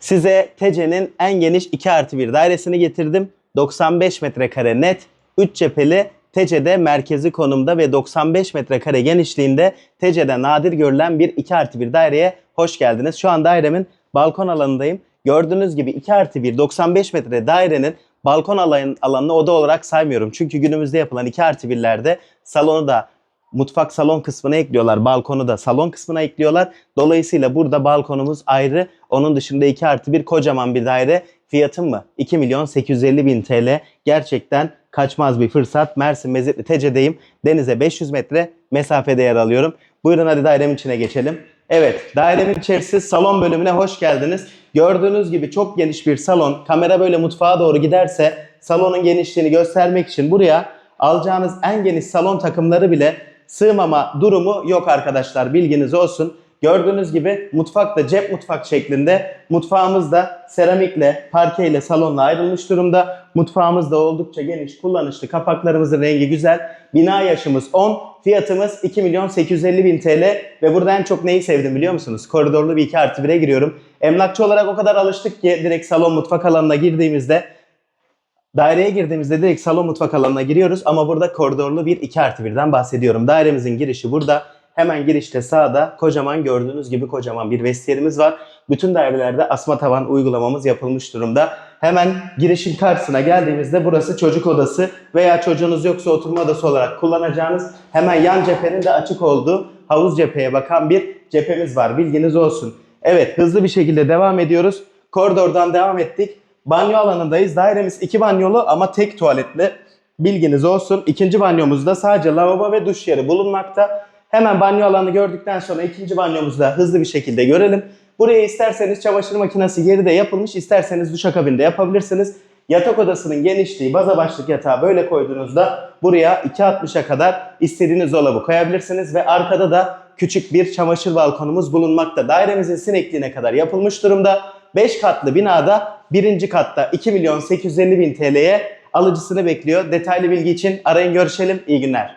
Size TC'nin en geniş 2 artı 1 dairesini getirdim. 95 metrekare net, 3 cepheli, TC'de merkezi konumda ve 95 metrekare genişliğinde TC'de nadir görülen bir 2 artı 1 daireye hoş geldiniz. Şu an dairemin balkon alanındayım. Gördüğünüz gibi 2 artı 1 95 metre dairenin balkon alan, alanını oda olarak saymıyorum. Çünkü günümüzde yapılan 2 artı 1'lerde salonu da mutfak salon kısmına ekliyorlar. Balkonu da salon kısmına ekliyorlar. Dolayısıyla burada balkonumuz ayrı. Onun dışında 2 artı 1 kocaman bir daire. Fiyatım mı? 2 milyon 850 bin TL. Gerçekten kaçmaz bir fırsat. Mersin Mezitli Tece'deyim. Denize 500 metre mesafede yer alıyorum. Buyurun hadi dairemin içine geçelim. Evet, dairemin içerisi salon bölümüne hoş geldiniz. Gördüğünüz gibi çok geniş bir salon. Kamera böyle mutfağa doğru giderse salonun genişliğini göstermek için buraya alacağınız en geniş salon takımları bile sığmama durumu yok arkadaşlar. Bilginiz olsun. Gördüğünüz gibi mutfak da cep mutfak şeklinde. Mutfağımız da seramikle, parkeyle, salonla ayrılmış durumda. Mutfağımız da oldukça geniş, kullanışlı. Kapaklarımızın rengi güzel. Bina yaşımız 10. Fiyatımız 2 milyon 850 bin TL. Ve burada en çok neyi sevdim biliyor musunuz? Koridorlu bir 2 artı 1'e giriyorum. Emlakçı olarak o kadar alıştık ki direkt salon mutfak alanına girdiğimizde Daireye girdiğimizde direkt salon mutfak alanına giriyoruz ama burada koridorlu bir 2 artı 1'den bahsediyorum. Dairemizin girişi burada. Hemen girişte sağda kocaman gördüğünüz gibi kocaman bir vestiyerimiz var. Bütün dairelerde asma tavan uygulamamız yapılmış durumda. Hemen girişin karşısına geldiğimizde burası çocuk odası veya çocuğunuz yoksa oturma odası olarak kullanacağınız hemen yan cephenin de açık olduğu havuz cepheye bakan bir cephemiz var. Bilginiz olsun. Evet hızlı bir şekilde devam ediyoruz. Koridordan devam ettik. Banyo alanındayız. Dairemiz iki banyolu ama tek tuvaletli. Bilginiz olsun. İkinci banyomuzda sadece lavabo ve duş yeri bulunmakta. Hemen banyo alanı gördükten sonra ikinci banyomuzda hızlı bir şekilde görelim. Buraya isterseniz çamaşır makinesi geride yapılmış, isterseniz duşakabinde yapabilirsiniz. Yatak odasının genişliği, baza başlık yatağı böyle koyduğunuzda buraya 2.60'a kadar istediğiniz dolabı koyabilirsiniz ve arkada da küçük bir çamaşır balkonumuz bulunmakta. Dairemizin sinekliğine kadar yapılmış durumda. 5 katlı binada birinci katta 2 milyon 850 bin TL'ye alıcısını bekliyor. Detaylı bilgi için arayın görüşelim. İyi günler.